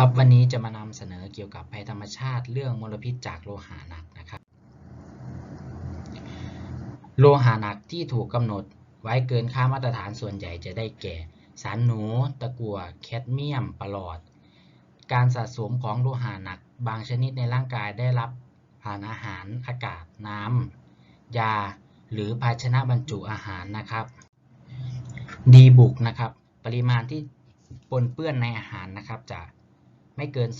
ครับวันนี้จะมานำเสนอเกี่ยวกับภัยธรรมชาติเรื่องมลพิษจากโลหะหนักนะครับ โลหะหนักที่ถูกกำหนดไว้เกินค่ามาตรฐานส่วนใหญ่จะได้แก่ สารหนู ตะกั่วแคดเมียมปลอด การสะสมของโลหะหนัก บางชนิดในร่างกายได้รับผ่านอาหารอากาศน้ำยา หรือภาชนะบรรจุอาหารนะครับ ดีบุกนะครับ ปริมาณที่ปนเปื้อนในอาหารนะครับจะ ไม่เกิน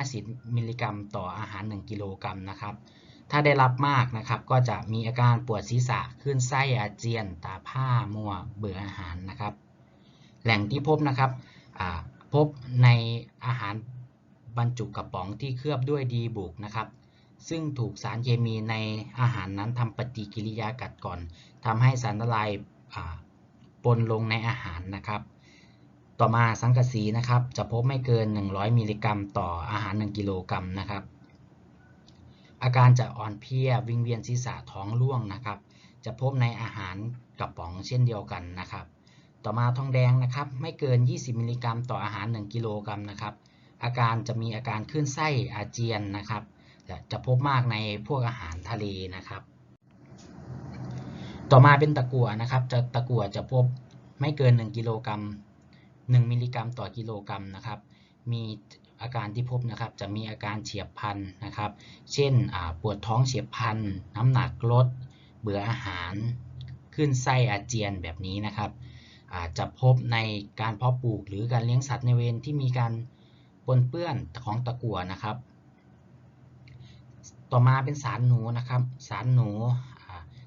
250 มิลลิกรัม ต่ออาหาร 1 กิโลกรัมนะครับ ถ้าได้รับมากนะครับก็จะมีอาการปวดศีรษะขึ้นไส้อาเจียน ตาผ้ามัวเบื่ออาหารนะครับ แหล่งที่พบนะครับพบในอาหารบรรจุกระป๋องที่เคลือบด้วยดีบุกนะครับ ซึ่งถูกสารเคมีในอาหารนั้นทำปฏิกิริยากัดก่อนทำให้สารละลายปนลงในอาหารนะครับ ต่อมาสังกะสีนะครับ จะพบไม่เกิน 100 มิลลิกรัม ต่ออาหาร 1 กิโลกรัมนะครับ อาการจะอ่อนเพลียวิงเวียนศีรษะท้องร่วงนะครับ จะพบในอาหารกระป๋องเช่นเดียวกันนะครับ ต่อมาทองแดงนะครับ ไม่เกิน 20 มิลลิกรัม ต่ออาหาร 1 กิโลกรัมนะครับ อาการจะมีอาการขึ้นไส้อาเจียนนะครับจะพบมากในพวกอาหารทะเลนะครับ ต่อมาเป็นตะกั่วนะครับ จะตะกั่วจะพบไม่เกิน 1 กิโลกรัม 1 มิลลิกรัมต่อกิโลกรัมนะครับ มีอาการที่พบนะครับจะมีอาการเฉียบพันนะครับ เช่นปวดท้องเฉียบพันน้ำหนักลด เบื่ออาหารขึ้นไส้อาเจียนแบบนี้นะครับจจะพบในการเพาะปลูกหรือการเลี้ยงสัตว์ในเวรที่มีการปนเปื้อนของตะกั่วนะครับ ต่อมาเป็นสารหนูนะครับ สารหนู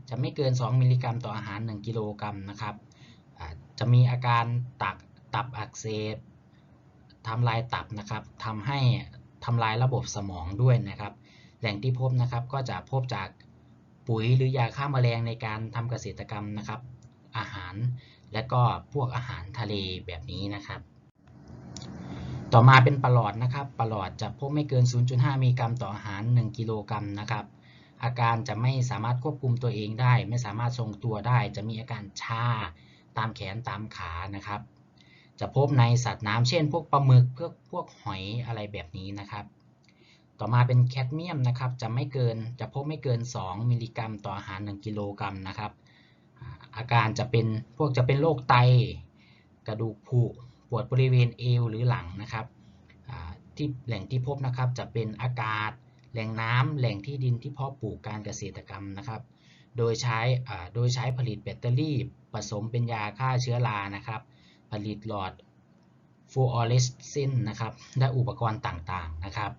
จะไม่เกิน 2 มิลลิกรัมต่ออาหาร 1 กิโลกรัมนะครับจะมีอาการตัก ตับอักเสบทำลายตับนะครับทำให้ทำลายระบบสมองด้วยนะครับ แหล่งที่พบนะครับก็จะพบจากปุ๋ยหรือยาฆ่าแมลงในการทำเกษตรกรรมนะครับ อาหารและก็พวกอาหารทะเลแบบนี้นะครับ ต่อมาเป็นปลอดนะครับปลอดจะพบไม่เกิน 0.5 มิลลิกรัมต่ออาหาร 1 กิโลกรัมนะครับ อาการจะไม่สามารถควบคุมตัวเองได้ ไม่สามารถทรงตัวได้ จะมีอาการชาตามแขนตามขานะครับ จะพบในสัตว์น้ำเช่น พวกปลาหมึกพวกพวกหอยอะไรแบบนี้นะครับ ต่อมาเป็นแคดเมียมนะครับ จะไม่เกินจะพบไม่เกิน 2 มิลลิกรัม ต่ออาหาร 1 กิโลกรัมนะครับ อาการจะเป็นพวกจะเป็นโรคไต กระดูกผุปวดบริเวณเอวหรือหลังนะครับที่แหล่งที่พบนะครับจะเป็นอากาศ แหล่งน้ำแหล่งที่ดินที่เพาะปลูกการเกษตรกรรมนะครับ โดยใช้โดยใช้ผลิตแบตเตอรี่ผสมเป็นยาฆ่าเชื้อรานะครับ ผลิตหลอดฟูออเรสเซนนะครับ และอุปกรณ์ต่างๆนะครับ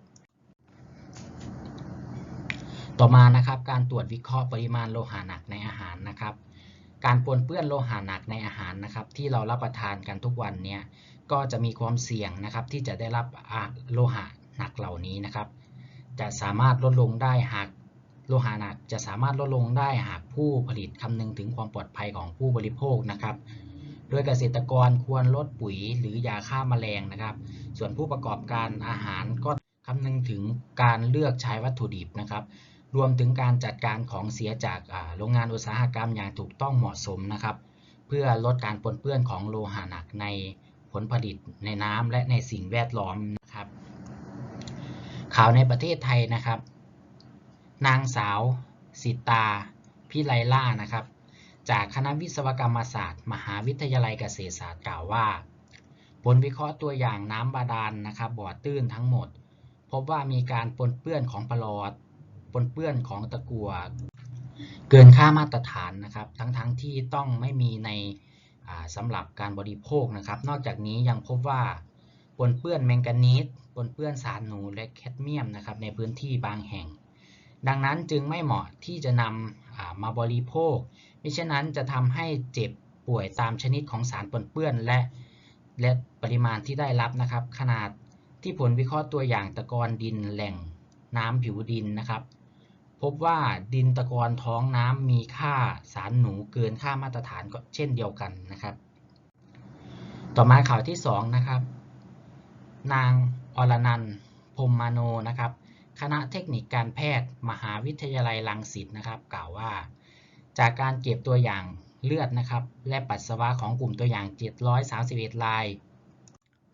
ต่อมานะครับการตรวจวิเคราะห์ปริมาณโลหะหนักในอาหารนะครับ การปนเปื้อนโลหะหนักในอาหารนะครับ ที่เรารับประทานกันทุกวันเนี้ก็จะมีความเสี่ยงนะครับ ที่จะได้รับโลหะหนักเหล่านี้นะครับ จะสามารถลดลงได้หากโลหะหนักจะสามารถลดลงได้หากผู้ผลิตคำนึงถึงความปลอดภัยของผู้บริโภคนะครับ โดยเกษตรกรควรลดปุ๋ยหรือยาฆ่ามาแมลงนะครับ ส่วนผู้ประกอบการอาหารก็คำนึงถึงการเลือกใช้วัตถุดิบนะครับ รวมถึงการจัดการของเสียจากโรงงานอุตสาหกรรมอย่างถูกต้องเหมาะสมนะครับ เพื่อลดการปนเปื้อนของโลหะหนักในผลผลิตในน้ำและในสิ่งแวดล้อมนะครับ ข่าวในประเทศไทยนะครับ นางสาวสิตาพิไลล่านะครับ จากคณะวิศวกรรมศาสตร์ มหาวิทยาลัยเกษตรศาสตร์กล่าวว่า ผลวิเคราะห์ตัวอย่างน้ำบาดาลนนะครับบ่อตื้นทั้งหมด พบว่ามีการปนเปื้อนของปลอดปนเปื้อนของตะกั่วเกินค่ามาตรฐานนะครับ ทั้งๆทที่ต้องไม่มีในสำหรับการบริโภคนะครับ นอกจากนี้ยังพบว่าปนเปื้อนแมงกานีสปนเปื้อนสารหนูและแคดเมียมนะครับในพื้นที่บางแห่ง ดังนั้นจึงไม่เหมาะที่จะนำมาบริโภค มิฉะนั้นจะทำให้เจ็บป่วยตามชนิดของสารปนเปื้อนและและปริมาณที่ได้รับนะครับ ขนาดที่ผลวิเคราะห์ตัวอย่างตะกอนดินแหล่งน้ำผิวดินนะครับ พบว่าดินตะกอนท้องน้ำมีค่าสารหนูเกินค่ามาตรฐานก็เช่นเดียวกันนะครับ ต่อมาข่าวที่2นะครับ นางอรนันพมมาโนนะครับ คณะเทคนิคการแพทย์ มหาวิทยาลัยรังสิตนะครับ กล่าวว่า จากการเก็บตัวอย่างเลือดนะครับ และปัสสาวะของกลุ่มตัวอย่าง 731 ราย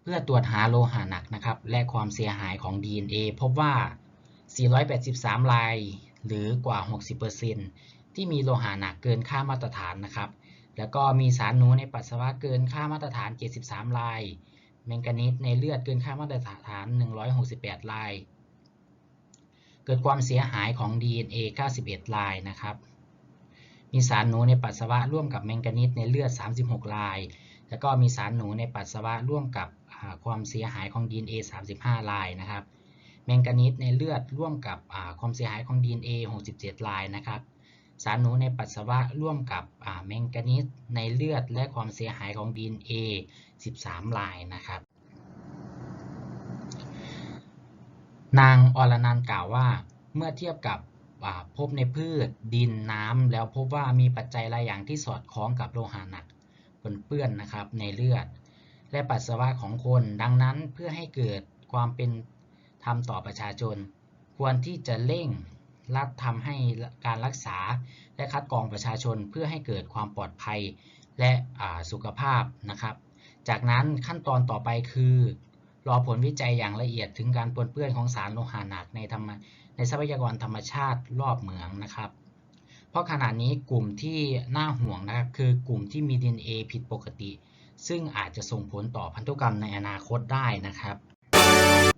เพื่อตรวจหาโลหะหนักนะครับ และความเสียหายของ DNA พบว่า 483 ราย หรือกว่า 60%ที่มีโลหะหนักเกินค่ามาตรฐานนะครับ แล้วก็มีสารหนูในปัสสาวะเกินค่ามาตรฐาน 73 ราย แมงกานีสในเลือดเกินค่ามาตรฐาน 168 ราย เกิดความเสียหายของ DNA 91 รายนะครับ มีสารหนูในปัสสาวะร่วมกับแมงกานีสในเลือด 36 ราย แล้วก็มีสารหนูในปัสสาวะร่วมกับความเสียหายของ DNA 35 รายนะครับ แมงกานีสในเลือดร่วมกับความเสียหายของ DNA 67 รายนะครับ สารหนูในปัสสาวะร่วมกับแมงกานีสในเลือดและความเสียหายของ DNA 13 รายนะครับ นางอรนันกล่าวว่าเมื่อเทียบกับ พบในพืช ดินน้ำแล้วพบว่ามีปัจจัยหลายอย่างที่สอดคล้องกับโลหะหนักปนเปื้อนนะครับในเลือด และปัสสาวะของคน ดังนั้นเพื่อให้เกิดความเป็นธรรมต่อประชาชน ควรที่จะเร่งรัดทำให้การรักษาและคัดกรองประชาชนเพื่อให้เกิดความปลอดภัยและสุขภาพนะครับ จากนั้นขั้นตอนต่อไปคือ รอผลวิจัยอย่างละเอียดถึงการปนเปื้อนของสารโลหะหนักในธรรม ในทรัพยากรธรรมชาติรอบเหมืองนะครับ เพราะขณะนี้กลุ่มที่น่าห่วงนะครับคือกลุ่มที่มี DNA ผิดปกติ ซึ่งอาจจะส่งผลต่อพันธุกรรมในอนาคตได้นะครับ